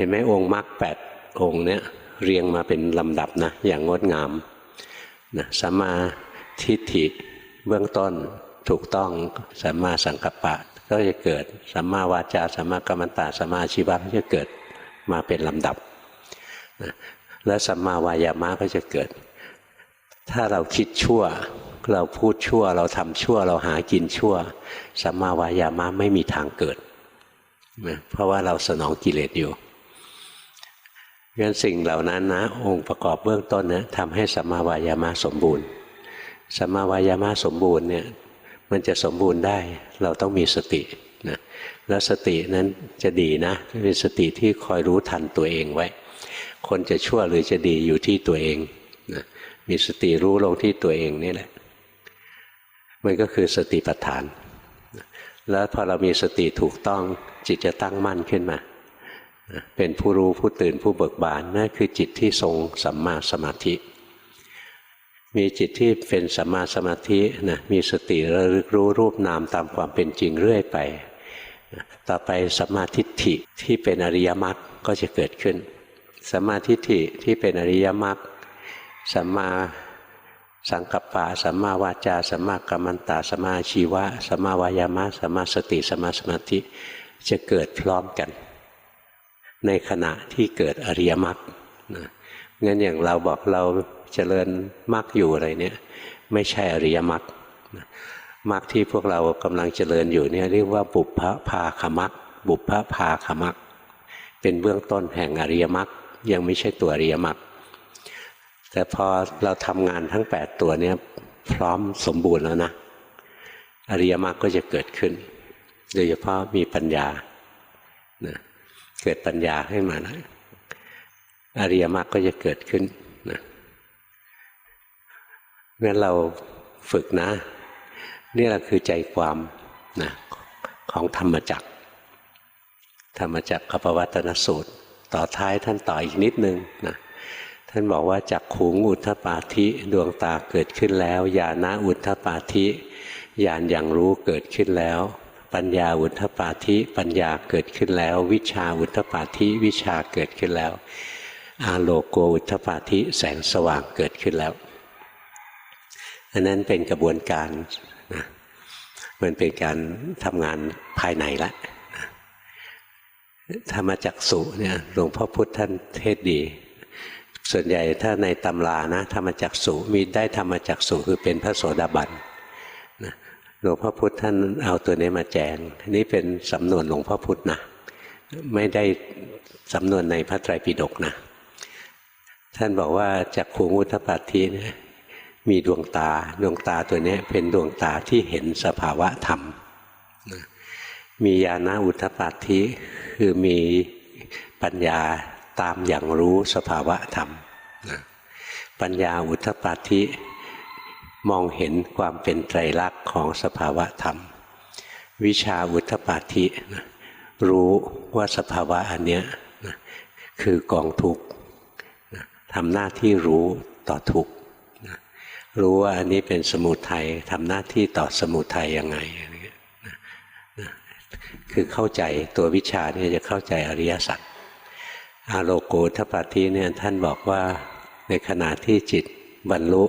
เห็นไหมองค์มรรคแปดองค์เนี่ยเรียงมาเป็นลำดับนะอย่างงดงามนะสัมมาทิฏฐิเบื้องต้นถูกต้องสัมมาสังกัปปะก็จะเกิดสัมมาวาจาสัมมากัมมันตะสัมมาชีวะก็จะเกิดมาเป็นลำดับนะและสัมมาวายามะก็จะเกิด ถ้าเราคิดชั่ว เราพูดชั่ว เราทำชั่ว เราหากินชั่วสัมมาวายามะไม่มีทางเกิดนะเพราะว่าเราสนองกิเลสอยู่ งั้นสิ่งเหล่านั้นนะ องค์ประกอบเบื้องต้นนะทำให้สัมมาวายามะสมบูรณ์สัมมาวายามะสมบูรณ์เนี่ยมันจะสมบูรณ์ได้เราต้องมีสตินะแล้วสตินั้นจะดีนะเป็นสติที่คอยรู้ทันตัวเองไว้ คนจะชั่วหรือจะดีอยู่ที่ตัวเองนะมีสติรู้ลงที่ตัวเองนี่แหละ มันก็คือสติปัฏฐาน แล้วพอเรามีสติถูกต้องจิตจะตั้งมั่นขึ้นมา เป็นผู้รู้ผู้ตื่นผู้เบิกบานนั่นคือจิตที่ทรงสัมมาสมาธิ มีจิตที่เป็นสัมมาสมาธินะมีสติระลึกรู้รูปนามตามความเป็นจริงเรื่อยไป ต่อไปสัมมาทิฏฐิที่เป็นอริยมรรคก็จะเกิดขึ้นสัมมาทิฏฐิที่เป็นอริยมรรคสัมมาสังกัปปะสัมมาวาจาสัมมากัมมันตะสัมมาชีวะสัมมาวายามะสัมมาสติสัมมาสมาธิจะเกิดพร้อมกัน ในขณะที่เกิดอริยมรรคนะงั้นอย่างเราบอกเราเจริญมรรคอยู่อะไรเนี่ยไม่ใช่อริยมรรคมรรคที่พวกเรากำลังเจริญอยู่เนี่ยเรียกว่าบุพพาคมรรคบุพพาคมรรคเป็นเบื้องต้นแห่งอริยมรรคยังไม่ใช่ตัวอริยมรรคแต่พอเราทำงานทั้ง 8 ตัวเนี้ยพร้อมสมบูรณ์แล้วนะ อริยมรรคก็จะเกิดขึ้น โดยเฉพาะมีปัญญานะ เกิดปัญญาขึ้นมานะอริยมรรคก็จะเกิดขึ้นนะงั้นเราฝึกนะ นี่แหละคือใจความนะของธรรมจักธรรมจักขปวัตนสูตร ต่อท้ายท่านต่ออีกนิดนึงนะท่านบอกว่าจักขูงอุทธปาธิดวงตาเกิดขึ้นแล้วญาณอุทธปาธิญาณอย่างรู้เกิดขึ้นแล้ว ปัญญาอุทธปาธิปัญญาเกิดขึ้นแล้ว วิชาอุทธปาธิวิชาเกิดขึ้นแล้ว อาโลโกอุทธปาธิแสงสว่างเกิดขึ้นแล้วอันนั้นเป็นกระบวนการนะมันเป็นการทำงานภายในละธรรมจักสุเนี่ยหลวงพ่อพุธท่านเทศดี ส่วนใหญ่ถ้าในตำรานะธรรมจักสุมีได้ธรรมจักสุคือเป็นพระโสดาบันนะ หลวงพ่อพุธท่านเอาตัวนี้มาแจงนี่เป็นสำนวนหลวงพ่อพุธนะไม่ได้สำนวนในพระไตรปิฎกนะ ท่านบอกว่าจักขูงุทธปัตทีนี่ยมีดวงตาดวงตาตัวนี้เป็นดวงตาที่เห็นสภาวะธรรม มีญาณอุทธปัตทีคือมีปัญญาตามอย่างรู้สภาวะธรรม ปัญญาอุทธปัตติ มองเห็นความเป็นไตรลักษณ์ของสภาวะธรรม วิชาอุทธปัตตินะรู้ว่าสภาวะอันเนี้ยนะคือกองทุกขนะทำหน้าที่รู้ต่อทุกขนะรู้ว่าอันนี้เป็นสมุทัยทำหน้าที่ต่อสมุทัยยังไงคือเข้าใจตัววิชาเนี่ยจะเข้าใจอริยสัจอาโลโกทปาทิเนี่ยท่านบอกว่าในขณะที่จิตบรรลุ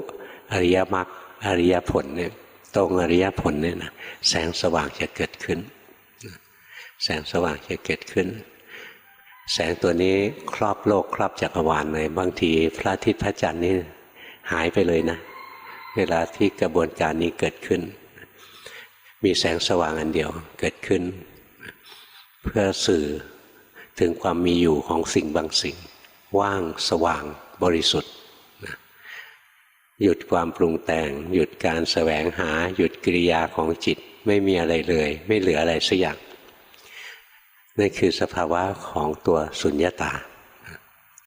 อริยมรรค อริยผลเนี่ยตรงอริยผลเนี่ยนะแสงสว่างจะเกิดขึ้น แสงสว่างจะเกิดขึ้น แสงตัวนี้ครอบโลกครอบจักรวาลเลยบางทีพระอาทิตย์พระจันทร์นี่หายไปเลยนะ เวลาที่กระบวนการนี้เกิดขึ้น มีแสงสว่างอันเดียวเกิดขึ้น เพื่อสื่อถึงความมีอยู่ของสิ่งบางสิ่ง ว่างสว่างบริสุทธิ์ หยุดความปรุงแต่ง หยุดการแสวงหา หยุดกิริยาของจิตไม่มีอะไรเลย ไม่เหลืออะไรสักอย่างนั่นคือสภาวะของตัวสุญญตา